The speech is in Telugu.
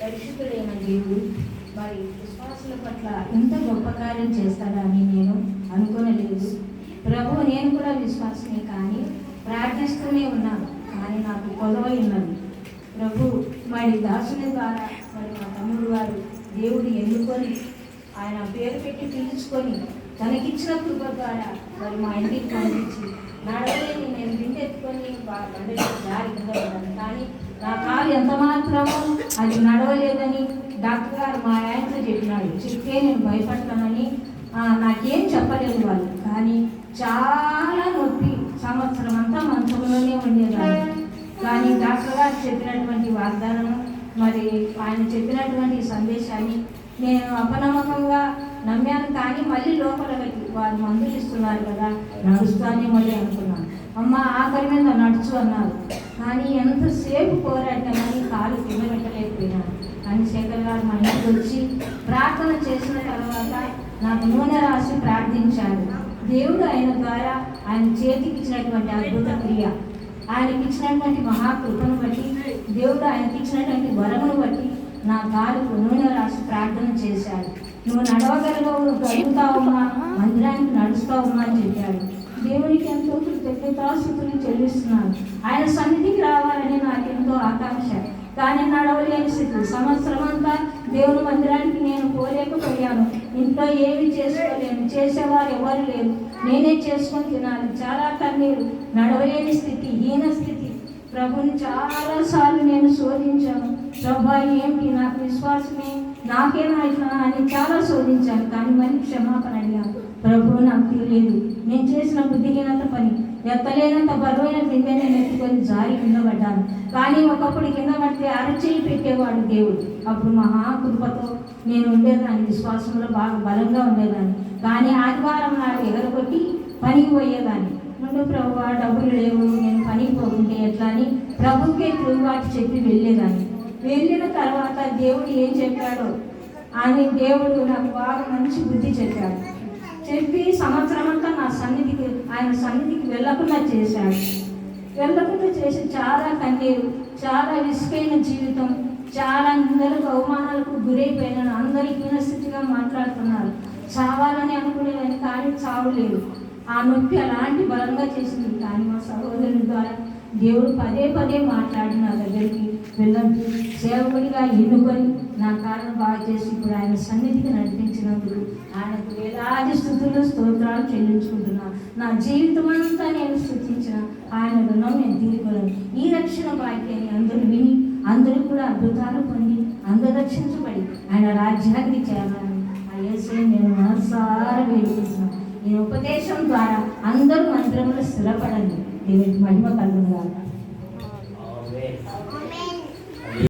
పరిశుద్ధుడైన దేవుడు మరి విశ్వాసుల పట్ల ఇంత గొప్ప కార్యం చేస్తాడని నేను అనుకోనలేదు. ప్రభు నేను కూడా విశ్వాసమే కానీ ప్రార్థిస్తూనే ఉన్నాను కానీ నాకు కొదవై ఉన్నది. ప్రభు మరి దాసుని ద్వారా మరి మా తమ్ముడు వారు దేవుడు ఎన్నుకొని ఆయన పేరు పెట్టి పిలుచుకొని తనకిచ్చిన కృప ద్వారా మరి మా ఇంటికి పంపించి నడవలేని నేను వింటెత్తుకొని బండలో దారి కానీ నా ఎంత మాత్రమో అది నడవలేదని డాక్టర్ గారు మా ఆయనతో చెప్పినాడు. చెప్తే నేను భయపడతానని. నాకేం చెప్పలేదు వాళ్ళు. కానీ చాలా నొప్పి. సంవత్సరం అంతా మంచంలోనే ఉండేదాన్ని. కానీ డాక్టర్ గారు చెప్పినటువంటి వాగ్దానం మరి ఆయన చెప్పినటువంటి సందేశాన్ని నేను అపనమ్మకంగా నమ్మాను. కానీ మళ్ళీ లోపల వారు మందులు ఇస్తున్నారు కదా నడుస్తానే మళ్ళీ అనుకున్నాను. అమ్మ ఆఖరి మీద నడుచు అన్నారు. కానీ ఎంతసేపు పోరాటమని కాలు కింద పెట్టలేకపోయినాను కానీ శేఖర్ గారు మా ఇంటికి వచ్చి ప్రార్థన చేసిన తర్వాత నాకు నూనె రాసి ప్రార్థించాడు. దేవుడు ఆయన ద్వారా ఆయన చేతికి ఇచ్చినటువంటి అద్భుత క్రియ. ఆయనకి ఇచ్చినటువంటి మహాకృపను బట్టి దేవుడు ఆయనకి ఇచ్చినటువంటి వరమును బట్టి నా కాలుకు నూనె రాసి ప్రార్థన చేశాడు. నువ్వు నడవగలగవు గలుగుతావమ్మా మందిరానికి నడుస్తావమ్మా అని చెప్పాడు. దేవునికి ఎంతో కృతజ్ఞతాస్థుతులు చెల్లిస్తున్నాను. ఆయన సన్నిధికి రావాలని నాకు ఎంతో ఆకాంక్ష. కానీ నడవలేని స్థితి. సంవత్సరం అంతా దేవుని మందిరానికి నేను పోలేకపోయాను. ఇంట్లో ఏమి చేసుకోలేను. చేసేవారు ఎవరు లేరు. నేనే చేసుకొని తినాలి. చాలా కన్నీరు. నడవలేని స్థితి. హీన స్థితి. ప్రభుని చాలాసార్లు నేను శోధించాను. ప్రభా ఏంటి? నాకు విశ్వాసమే? నాకేమైనా అని చాలా శోధించాను. కానీ మళ్ళీ క్షమాపణ అడిగాను. ప్రభు నాకు తెలియదు నేను చేసిన బుద్ధిహీనత పని ఎత్తలేనంత బరువైన బిందె నేను ఎత్తుకొని జారి కింద పడ్డాను కానీ ఒకప్పుడు కింద పడితే అరచేయి పెట్టేవాడు దేవుడు. అప్పుడు మహాకృపతో నేను ఉండేదాన్ని విశ్వాసంలో బాగా బలంగా ఉండేదాన్ని. కానీ ఆదివారం నాకు ఎగరగొట్టి పనికి పోయేదాన్ని. ముందు ప్రభు డబ్బులు లేవు నేను పనికి పోకుంటే ఎట్లా? అని ప్రభుకే తిరుగుబాటు చెప్పి వెళ్ళేదాన్ని. వెళ్ళిన తర్వాత దేవుడు ఏం చెప్పాడో అని దేవుడు నాకు బాగా మంచి బుద్ధి చెప్పాడు. చెప్పి సంవత్సరం అంతా నా సన్నిధికి ఆయన సన్నిధికి వెళ్ళకుండా చేశాడు. వెళ్ళకుండా చేసి చాలా కన్నీరు చాలా విసుకైన జీవితం చాలా అందరికి అవమానాలకు గురైపోయినాను అందరికీ స్థితిగా మాట్లాడుతున్నారు. చావాలని అనుకునేదాన్ని కానీ చావలేదు. ఆ నొప్పి అలాంటి బలంగా చేసింది. కానీ మా సహోదరుని ద్వారా దేవుడు పదే పదే మాట్లాడి నా దగ్గరికి వెళ్ళండి. సేవకుడిగా ఎన్నుకొని నా కారణం బాగా చేసి ఇప్పుడు ఆయన సన్నిధికి నడిపించినందుకు ఆయనకు వేలాది స్థుతులు స్తోత్రాలు చెల్లించుకుంటున్నాను నా జీవితం అంతా నేను స్థుతించిన ఆయన రుణం నేను తీరుకోలేను ఈ రక్షణ భాగ్యాన్ని అందరూ విని అందరూ కూడా అద్భుతాలు పొంది అందరూ రక్షించబడి ఆయన రాజ్యానికి చేరాలని ఆ యేసే నేను మనసారా వేడుకుంటున్నాను. ఈ ఉపదేశం ద్వారా అందరూ మంత్రములు స్థిరపడండి. దేవునికి మహిమ కలుగుగా